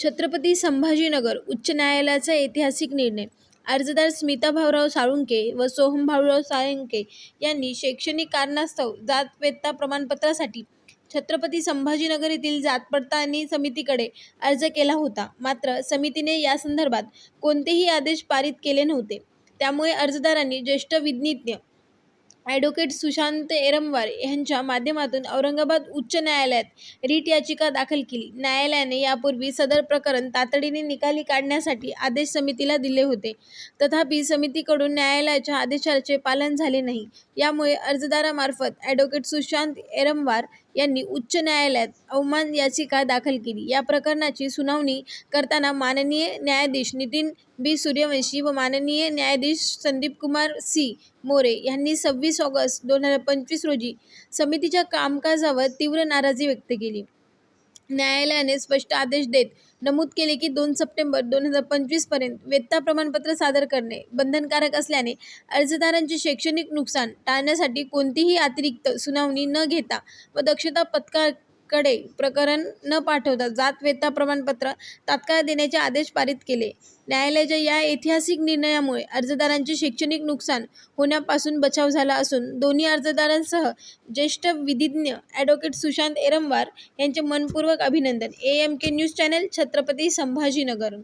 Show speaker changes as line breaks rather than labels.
छत्रपती संभाजीनगर उच्च न्यायालयाचा ऐतिहासिक निर्णय. अर्जदार स्मिता भाऊराव साळुंके व सोहम भाऊराव साळुंके यांनी शैक्षणिक कारणास्तव जातवेत्ता प्रमाणपत्रासाठी छत्रपती संभाजीनगर येथील जात पडताळणी समितीकडे अर्ज केला होता. मात्र समितीने यासंदर्भात कोणतेही आदेश पारित केले नव्हते. त्यामुळे अर्जदारांनी ज्येष्ठ विधिज्ञ ॲडव्होकेट सुशांत एरमवार यांच्या माध्यमातून औरंगाबाद उच्च न्यायालयात रीट याचिका दाखल केली. न्यायालयाने यापूर्वी सदर प्रकरण तातडीने निकाली काढण्यासाठी आदेश समितीला दिले होते. तथापि समितीकडून न्यायालयाच्या आदेशाचे पालन झाले नाही. यामुळे अर्जदारामार्फत ॲडव्होकेट सुशांत एरमवार यांनी उच्च न्यायालयात अवमान याचिका दाखल केली. या प्रकरणाची सुनावणी करताना माननीय न्यायाधीश नितीन बी. सूर्यवंशी व माननीय न्यायाधीश संदीपकुमार सी. मोरे यांनी सव्वीस ऑगस्ट दोन हजार पंचवीस रोजी समितीच्या कामकाजावर तीव्र नाराजी व्यक्त केली. न्यायालयाने स्पष्ट आदेश देत नमूद केले की दोन सप्टेंबर दोन हजार पंचवीसपर्यंत वेत्ता प्रमाणपत्र सादर करणे बंधनकारक असल्याने अर्जदारांचे शैक्षणिक नुकसान टाळण्यासाठी कोणतीही अतिरिक्त सुनावणी न घेता व दक्षता कडे प्रकरण न पाठवता जात वेता प्रमाणपत्र तात्काळ देण्याचे आदेश पारित केले. न्यायालयाच्या या ऐतिहासिक निर्णयामुळे अर्जदारांचे शैक्षणिक नुकसान होण्यापासून बचाव झाला असून दोन्ही अर्जदारांसह ज्येष्ठ विधिज्ञ ॲडव्होकेट सुशांत एरमवार यांचे मनपूर्वक अभिनंदन. A M K news channel Chhatrapati Sambhajinagar.